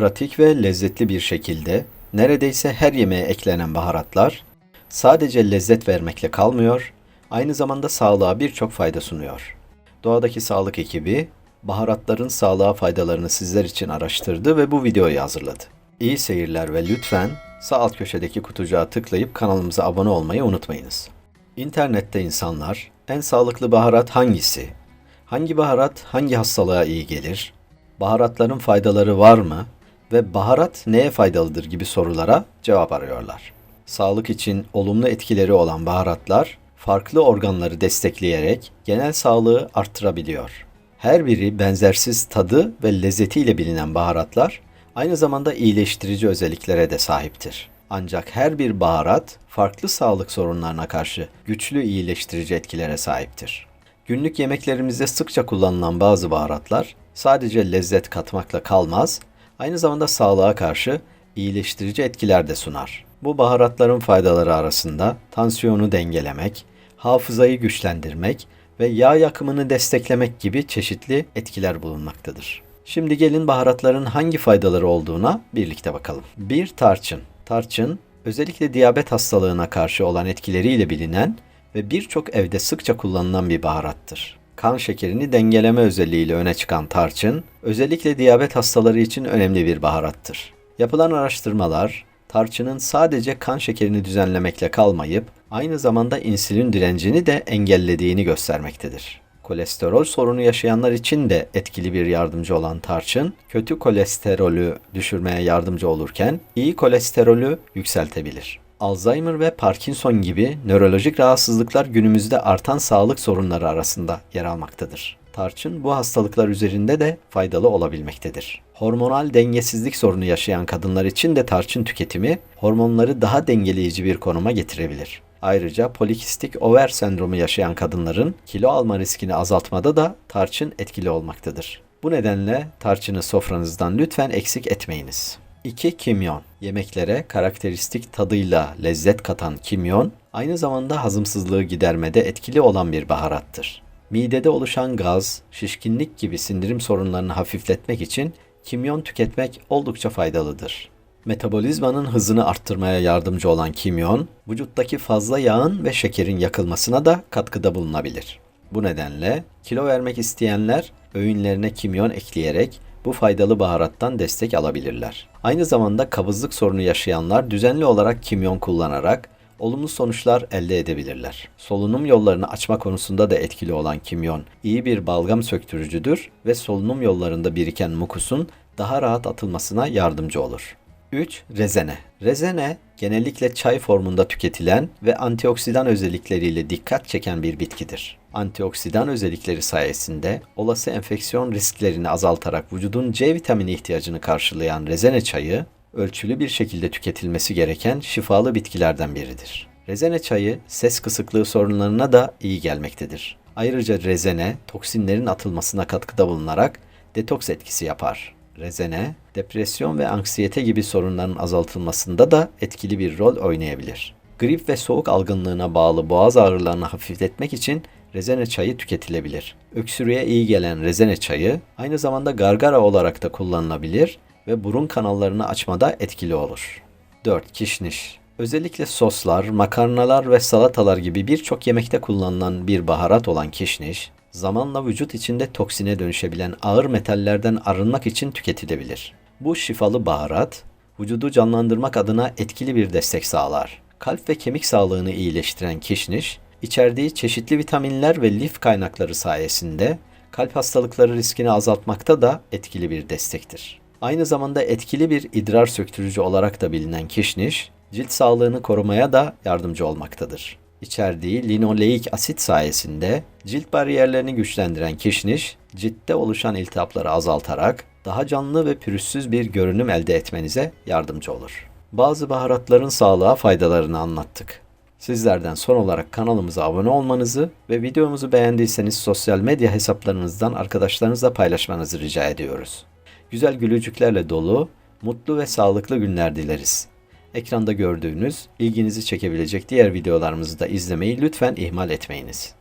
Pratik ve lezzetli bir şekilde neredeyse her yemeğe eklenen baharatlar sadece lezzet vermekle kalmıyor, aynı zamanda sağlığa birçok fayda sunuyor. Doğadaki Sağlık ekibi baharatların sağlığa faydalarını sizler için araştırdı ve bu videoyu hazırladı. İyi seyirler ve lütfen sağ alt köşedeki kutucuğa tıklayıp kanalımıza abone olmayı unutmayınız. İnternette insanlar en sağlıklı baharat hangisi? Hangi baharat hangi hastalığa iyi gelir? Baharatların faydaları var mı? Ve baharat neye faydalıdır gibi sorulara cevap arıyorlar. Sağlık için olumlu etkileri olan baharatlar farklı organları destekleyerek genel sağlığı arttırabiliyor. Her biri benzersiz tadı ve lezzetiyle bilinen baharatlar aynı zamanda iyileştirici özelliklere de sahiptir. Ancak her bir baharat farklı sağlık sorunlarına karşı güçlü iyileştirici etkilere sahiptir. Günlük yemeklerimizde sıkça kullanılan bazı baharatlar sadece lezzet katmakla kalmaz, aynı zamanda sağlığa karşı iyileştirici etkiler de sunar. Bu baharatların faydaları arasında tansiyonu dengelemek, hafızayı güçlendirmek ve yağ yakımını desteklemek gibi çeşitli etkiler bulunmaktadır. Şimdi gelin baharatların hangi faydaları olduğuna birlikte bakalım. 1. Tarçın. Tarçın, özellikle diyabet hastalığına karşı olan etkileriyle bilinen ve birçok evde sıkça kullanılan bir baharattır. Kan şekerini dengeleme özelliğiyle öne çıkan tarçın, özellikle diyabet hastaları için önemli bir baharattır. Yapılan araştırmalar, tarçının sadece kan şekerini düzenlemekle kalmayıp aynı zamanda insülin direncini de engellediğini göstermektedir. Kolesterol sorunu yaşayanlar için de etkili bir yardımcı olan tarçın, kötü kolesterolü düşürmeye yardımcı olurken iyi kolesterolü yükseltebilir. Alzheimer ve Parkinson gibi nörolojik rahatsızlıklar günümüzde artan sağlık sorunları arasında yer almaktadır. Tarçın bu hastalıklar üzerinde de faydalı olabilmektedir. Hormonal dengesizlik sorunu yaşayan kadınlar için de tarçın tüketimi hormonları daha dengeleyici bir konuma getirebilir. Ayrıca polikistik over sendromu yaşayan kadınların kilo alma riskini azaltmada da tarçın etkili olmaktadır. Bu nedenle tarçını sofranızdan lütfen eksik etmeyiniz. 2. Kimyon. Yemeklere karakteristik tadıyla lezzet katan kimyon, aynı zamanda hazımsızlığı gidermede etkili olan bir baharattır. Midede oluşan gaz, şişkinlik gibi sindirim sorunlarını hafifletmek için kimyon tüketmek oldukça faydalıdır. Metabolizmanın hızını arttırmaya yardımcı olan kimyon, vücuttaki fazla yağın ve şekerin yakılmasına da katkıda bulunabilir. Bu nedenle kilo vermek isteyenler öğünlerine kimyon ekleyerek bu faydalı baharattan destek alabilirler. Aynı zamanda kabızlık sorunu yaşayanlar düzenli olarak kimyon kullanarak olumlu sonuçlar elde edebilirler. Solunum yollarını açma konusunda da etkili olan kimyon iyi bir balgam söktürücüdür ve solunum yollarında biriken mukusun daha rahat atılmasına yardımcı olur. 3. Rezene. Rezene genellikle çay formunda tüketilen ve antioksidan özellikleriyle dikkat çeken bir bitkidir. Antioksidan özellikleri sayesinde olası enfeksiyon risklerini azaltarak vücudun C vitamini ihtiyacını karşılayan rezene çayı ölçülü bir şekilde tüketilmesi gereken şifalı bitkilerden biridir. Rezene çayı ses kısıklığı sorunlarına da iyi gelmektedir. Ayrıca rezene toksinlerin atılmasına katkıda bulunarak detoks etkisi yapar. Rezene, depresyon ve anksiyete gibi sorunların azaltılmasında da etkili bir rol oynayabilir. Grip ve soğuk algınlığına bağlı boğaz ağrılarını hafifletmek için rezene çayı tüketilebilir. Öksürüğe iyi gelen rezene çayı aynı zamanda gargara olarak da kullanılabilir ve burun kanallarını açmada etkili olur. 4. Kişniş Özellikle soslar, makarnalar ve salatalar gibi birçok yemekte kullanılan bir baharat olan kişniş, zamanla vücut içinde toksine dönüşebilen ağır metallerden arınmak için tüketilebilir. Bu şifalı baharat, vücudu canlandırmak adına etkili bir destek sağlar. Kalp ve kemik sağlığını iyileştiren kişniş, içerdiği çeşitli vitaminler ve lif kaynakları sayesinde kalp hastalıkları riskini azaltmakta da etkili bir destektir. Aynı zamanda etkili bir idrar söktürücü olarak da bilinen kişniş, cilt sağlığını korumaya da yardımcı olmaktadır. İçerdiği linoleik asit sayesinde cilt bariyerlerini güçlendiren kişniş, ciltte oluşan iltihapları azaltarak daha canlı ve pürüzsüz bir görünüm elde etmenize yardımcı olur. Bazı baharatların sağlığa faydalarını anlattık. Sizlerden son olarak kanalımıza abone olmanızı ve videomuzu beğendiyseniz sosyal medya hesaplarınızdan arkadaşlarınızla paylaşmanızı rica ediyoruz. Güzel gülücüklerle dolu, mutlu ve sağlıklı günler dileriz. Ekranda gördüğünüz ilginizi çekebilecek diğer videolarımızı da izlemeyi lütfen ihmal etmeyiniz.